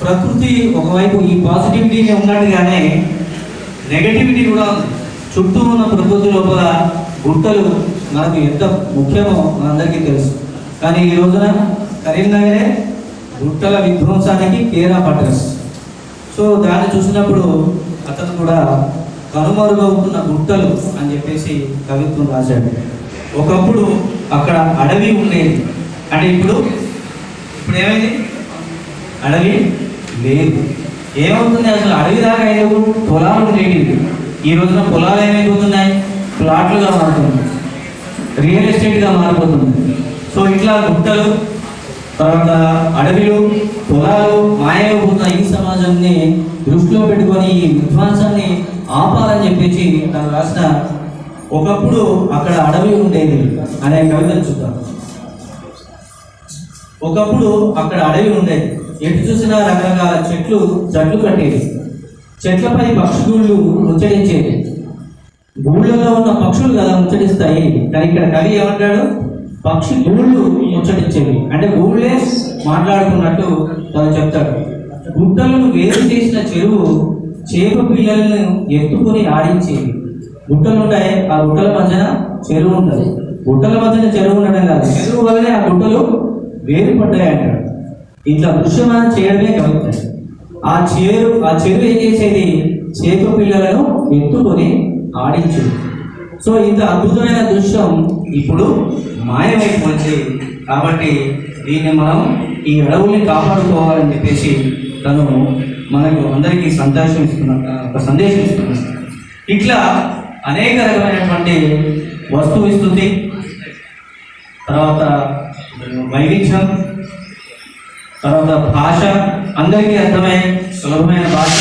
ప్రకృతి ఒకవైపు ఈ పాజిటివిటీనే ఉన్నట్టుగానే నెగటివిటీ కూడా చుట్టూ ఉన్న ప్రకృతి లోపల గుట్టలు మనకు ఎంత ముఖ్యమో మనందరికీ తెలుసు. కానీ ఈ రోజున కరీంనగరే గుట్టల విధ్వంసానికి కేరా పట్టస్ సో దాన్ని చూసినప్పుడు అతను కూడా కనుమరుగవుతున్న గుట్టలు అని చెప్పేసి కవిత్వం రాశాడు. ఒకప్పుడు అక్కడ అడవి ఉండేది. అంటే ఇప్పుడు ఇప్పుడు ఏమైంది? అడవి లేదు. ఏమవుతుంది అసలు? అడవి దాకా అయ్యేవు పొలాలు ఉండేవి ఈ రోజున పొలాలు ఏమైపోతున్నాయి ప్లాట్లుగా మారుతుంది. రియల్ ఎస్టేట్గా మారిపోతుంది. సో ఇట్లా గుట్టలు తర్వాత అడవిలు పొలాలు మాయమైపోతున్న ఈ సమాజాన్ని దృష్టిలో పెట్టుకొని ఈ విధ్వంసాన్ని ఆపాలని చెప్పేసి తను రాసిన ఒకప్పుడు అక్కడ అడవి ఉండేది అనే కవితను చూద్దాం. ఒకప్పుడు అక్కడ అడవి ఉండేది. ఎటు చూసినా రకరకాల చెట్లు జట్లు కట్టేవి. చెట్లపై పక్షులు ముచ్చరించేవి గూళ్ళలో ఉన్న పక్షులు కదా ముచ్చటిస్తాయి. కానీ ఇక్కడ కవి ఏమంటాడు? పక్షి గూళ్ళు ముచ్చటించేవి. అంటే గూళ్ళే మాట్లాడుకున్నట్టు తను చెప్తాడు. గుట్టలను వేరు చేసిన చెరువు చేప పిల్లలను ఎత్తుకొని ఆడించేవి. గుట్టలు ఉంటాయి ఆ గుట్టల మధ్యన చెరువు ఉంటుంది గుట్టల మధ్యన చెరువు ఉండడం కాదు. చెరువు వల్లనే ఆ గుట్టలు వేరుపడ్డాయి అంటాడు ఇట్లా దృశ్యమానం చేయడమే కవిత ఆ చేరు ఆ చెరువు ఏం చేసేది? చేతు పిల్లలను ఎత్తుకొని ఆడించింది. సో ఇంత అద్భుతమైన దృశ్యం ఇప్పుడు మాయమైపోయింది. కాబట్టి దీన్ని మనం ఈ అడవుల్ని కాపాడుకోవాలని చెప్పేసి తను మనకు అందరికీ సంతోషం ఇస్తున్న ఒక సందేశం ఇస్తున్నాడు ఇట్లా అనేక రకమైనటువంటి వస్తువు ఇస్తుంది తర్వాత వైవిధ్యం తర్వాత భాష. అందరికీ అర్థమయ్యే సులభమైన భాష.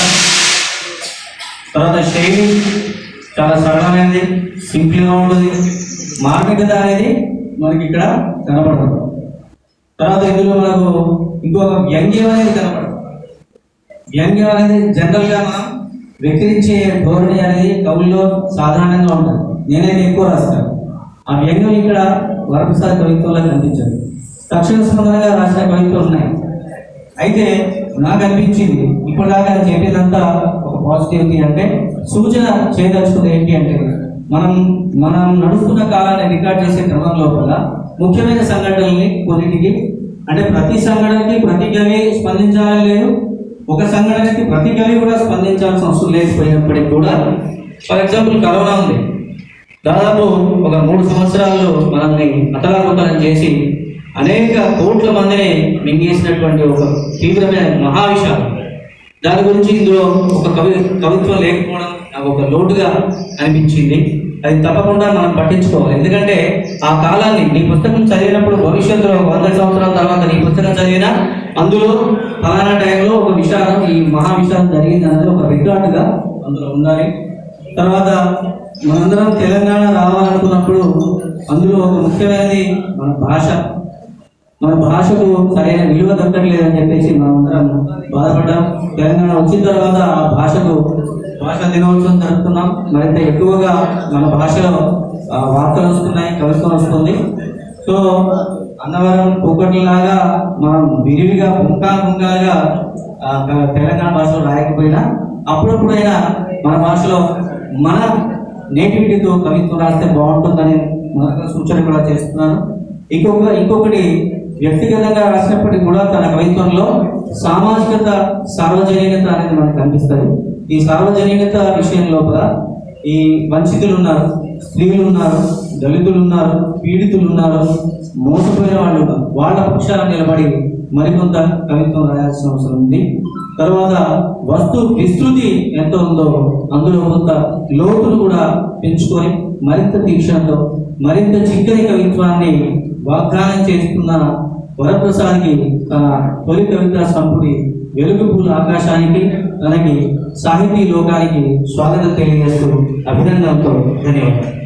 తర్వాత శైలి చాలా సరళమైనది సింపుల్గా ఉంటుంది. మార్మికత అనేది మనకి ఇక్కడ కనపడదు. తర్వాత ఇందులో మనకు ఇంకొక వ్యంగ్యం అనేది కనపడదు. వ్యంగ్యం అనేది జనరల్గా మనం వ్యక్తించే ధోరణి అనేది కవుల్లో సాధారణంగా ఉంటుంది. నేనేది ఎక్కువ రాస్తాను. ఆ వ్యంగ్యం ఇక్కడ వరప్రసాద్ కవిత్వంలో కనిపించదు. తక్షణ స్పందనగా రాసిన కవిత్వం ఉన్నాయి. అయితే నాకు అనిపించింది ఇప్పటిదాకా నేను చెప్పేదంతా ఒక పాజిటివిటీ అంటే సూచన చేయదలుచుకుంది ఏంటి అంటే మనం మనం నడుస్తున్న కాలాన్ని రికార్డ్ చేసే క్రమం లోపల ముఖ్యమైన సంఘటనల్ని కొన్నిటికి అంటే ప్రతి సంఘటనకి ప్రతి కవి స్పందించాలని లేదు ఒక సంఘటనకి ప్రతి కవి కూడా స్పందించాల్సిన అవసరం లేకపోయినప్పటికీ కూడా ఫర్ ఎగ్జాంపుల్ కరోనా ఉంది. దాదాపు ఒక మూడు సంవత్సరాల్లో మనల్ని అతలాకుతలం చేసి అనేక కోట్ల మందిని మింగేసినటువంటి ఒక తీవ్రమైన మహావిషాలు దాని గురించి ఇందులో ఒక కవి కవిత్వం లేకపోవడం నాకు ఒక లోటుగా అనిపించింది. అది తప్పకుండా మనం పట్టించుకోవాలి. ఎందుకంటే ఆ కాలాన్ని నీ పుస్తకం చదివినప్పుడు భవిష్యత్తులో వంద సంవత్సరాల తర్వాత నీ పుస్తకం చదివినా అందులో ఫలానా టైంలో ఒక విషాదం ఈ మహా విషాదం జరిగింది. అందులో ఒక రికార్డుగా అందులో ఉండాలి. తర్వాత మనందరం తెలంగాణ రావాలనుకున్నప్పుడు అందులో ఒక ముఖ్యమైనది మన భాష. మన భాషకు సరైన విలువ దక్కట్లేదని చెప్పేసి మనం అందరం బాధపడ్డాం. తెలంగాణ వచ్చిన తర్వాత ఆ భాషకు భాషా దినోత్సవం జరుపుతున్నాం. మరింత ఎక్కువగా మన భాషలో వార్తలు వస్తున్నాయి కవిత్వం వస్తుంది. సో అన్నవరం కూకట్లలాగా మనం విరివిగా పుంకా పుంకాలుగా తెలంగాణ భాషలో రాయకపోయినా అప్పుడప్పుడైనా మన భాషలో మన నేటివిటీతో కవిత్వం రాస్తే బాగుంటుందని సూచన కూడా చేస్తున్నాను. ఇంకొక ఇంకొకటి వ్యక్తిగతంగా రాసినప్పటికీ కూడా తన కవిత్వంలో సామాజికత సార్వజనికత అనేది మనకు కనిపిస్తుంది. ఈ సార్వజనికత విషయం లోపల ఈ వంచితులు ఉన్నారు స్త్రీలు ఉన్నారు దళితులు ఉన్నారు పీడితులు ఉన్నారు మోసపోయిన వాళ్ళు ఉన్నారు వాళ్ళ పక్షాన నిలబడి మరికొంత కవిత్వం రాయాల్సిన అవసరం ఉంది. తర్వాత వస్తు విస్తృతి ఎంత ఉందో అందులో కొంత లోతును కూడా పెంచుకొని మరింత తీక్షణతో మరింత చిక్కని కవిత్వాన్ని వాగ్దానం చేస్తున్న వరప్రసాద్కి తన తొలి కవితా సంపుటి వెలుగు పూల ఆకాశానికి తనకి సాహితీ లోకానికి స్వాగతం తెలియజేస్తూ అభినందనతో ధన్యవాదాలు.